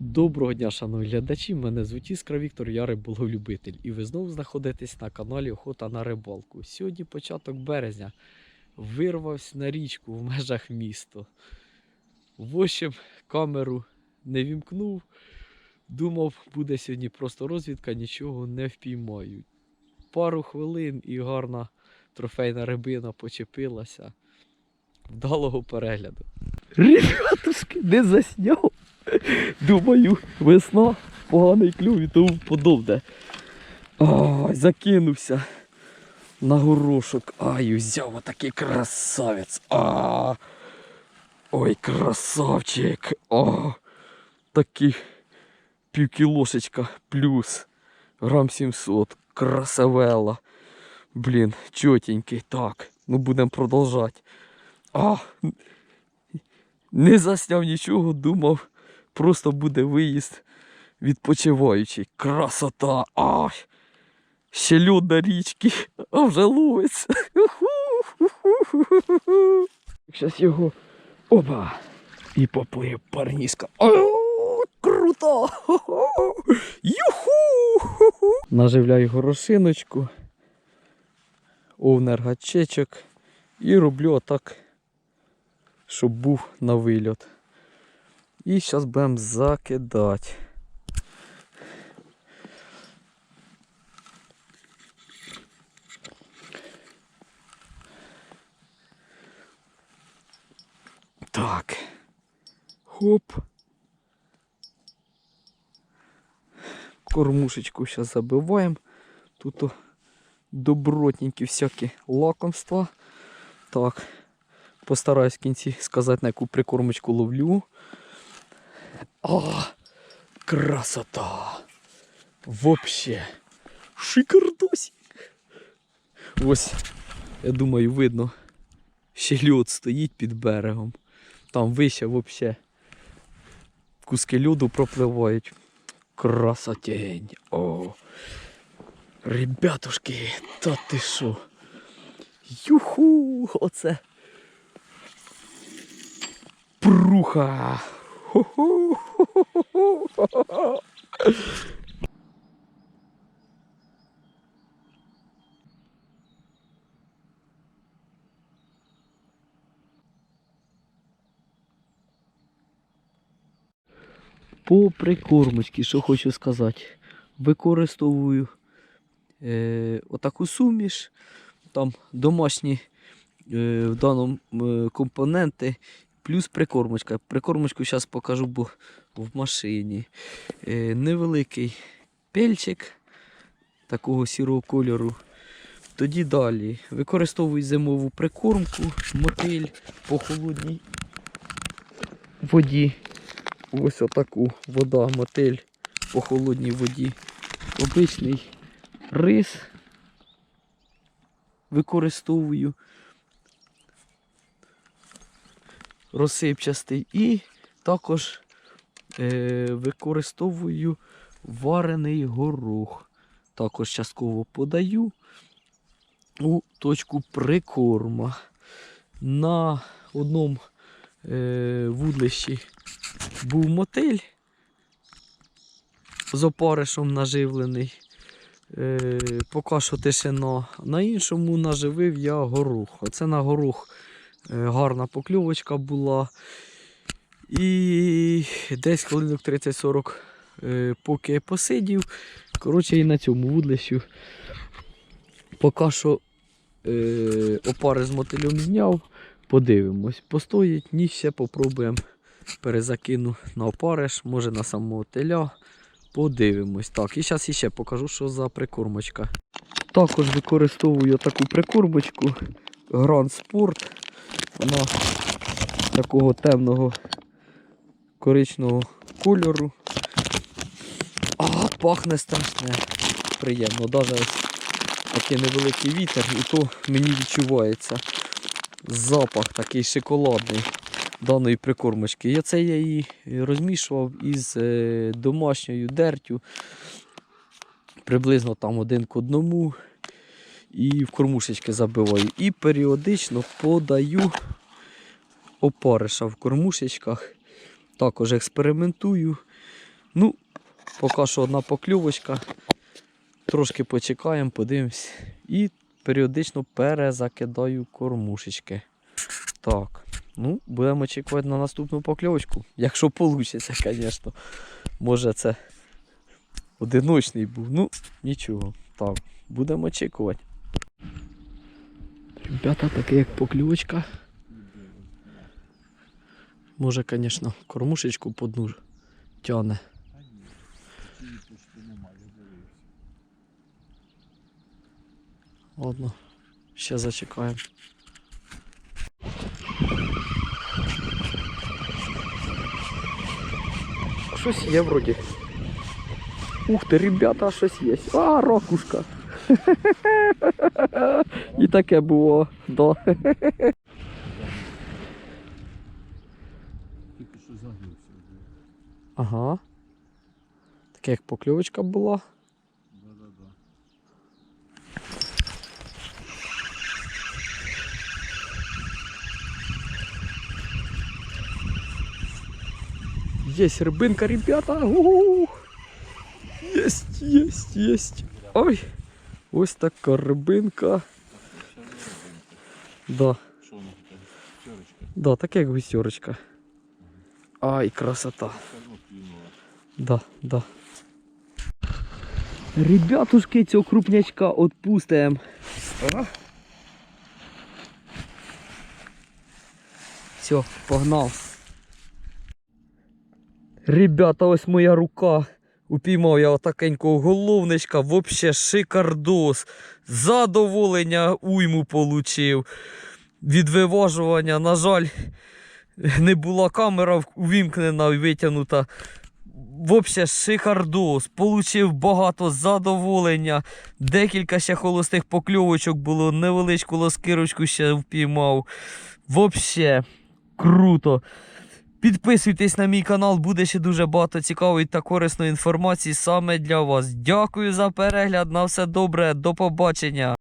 Доброго дня, шановні глядачі. Мене звуть Іскра Віктор, я риболовлюбитель. І ви знову знаходитесь на каналі Охота на рибалку. Сьогодні початок березня. Вирвався на річку в межах міста. В общем, камеру не вімкнув. Думав, буде сьогодні просто розвідка, нічого не впіймаю. Пару хвилин і гарна трофейна рибина почепилася. Вдалого перегляду. Ребятушки, не засняв. Думаю, весна, поганий клюв і тому подобне. Ой, закинувся на горошок. Ай, взяв отакий красавець. А, ой, красавчик. А, такий півкілошечка плюс грам 700. Красавела. Блін, чотенький. Так, ну будемо продовжати. А, не засняв нічого, думав, просто буде виїзд відпочиваючий. Красота! Ай! Ще льод на річці, а вже ловиться. Зараз його. Опа! І поплив парніска. Круто! Юху! Наживляю горошиночку, овнер гачечок і роблю отак щоб був на вильот. І зараз будемо закидати. Так. Хоп. Кормушечку зараз забиваємо. Тут добротненькі всякі лакомства. Так. Постараюсь в кінці сказати, на яку прикормочку ловлю. О, красота! Вообще шикардосик. Ось, я думаю, видно, ще льод стоїть під берегом. Там вище вообще куски льоду пропливають. Красотень. О! Ребятушки, та ти що? Юху! Оце Пруха. По прикормочці, що хочу сказати, використовую е, отаку суміш, там домашні е, в даному е, компоненти Плюс прикормочка. Прикормочку зараз покажу бо в машині. Е, невеликий пельчик такого сірого кольору. Тоді далі використовую зимову прикормку, мотиль по холодній воді. Ось отаку вода, мотиль по холодній воді. Обичний рис використовую. Розсипчастий. І також е, використовую варений горох. Також частково подаю у точку прикорма. На одному е, вудлищі був мотиль з опаришем наживлений. Е, поки що тишина. На іншому наживив я горох. Оце на горох гарна покльовочка була. І десь хвилинок 30-40, е, поки я посидів. Коротше, і на цьому вудлищу поки що е, опари з мотилем зняв, подивимось. Постоїть, ні, ще попробуємо. Перезакину на опариш, може на самого теля. Подивимось. Так, і зараз ще покажу, що за прикормочка. Також використовую таку прикормочку Grand Sport. Вона такого темного коричного кольору. А, пахне страшне. Приємно. Навіть такий невеликий вітер і то мені відчувається запах такий шоколадний даної прикормочки. Я це я її розмішував із е, домашньою дертю. Приблизно там один к одному і в кормушечки забиваю. І періодично подаю опариша в кормушечках. Також експериментую. Ну, поки що одна поклювочка. Трошки почекаємо, подивимось. І періодично перезакидаю кормушечки. Так. Ну, будемо очікувати на наступну покльовочку. Якщо вийде, звісно. Може це одиночний був. Ну, нічого. Так, будемо очікувати. Ребята, таке як покльовочка. Може, звісно, кормушечку по дну тяне. Ладно, ще зачекаємо. Щось є вроді. Ух ти, ребята, щось є. А, ракушка. І таке було. Да. Тільки що загнувся. Ага. Таке як покльовочка була. Да-да-да. Есть рыбинка, ребята. Ух. Есть, есть, есть. Ой. Ось така рибинка. Да, да, таке як гусьорочка. Ай, красота. Да, да. Ребятушки, цього крупнячка отпустим. Все, погнав. Ребята, ось моя рука. Упіймав я отакенького головничка, вообще шикардос. Задоволення уйму получив. Від виважування, на жаль, не була камера увімкнена і витягнута. Вообще шикардос. Получив багато задоволення. Декілька ще холостих покльовочок було, невеличку лоскирочку ще впіймав. Вообще круто. Підписуйтесь на мій канал, буде ще дуже багато цікавої та корисної інформації саме для вас. Дякую за перегляд. На все добре, до побачення.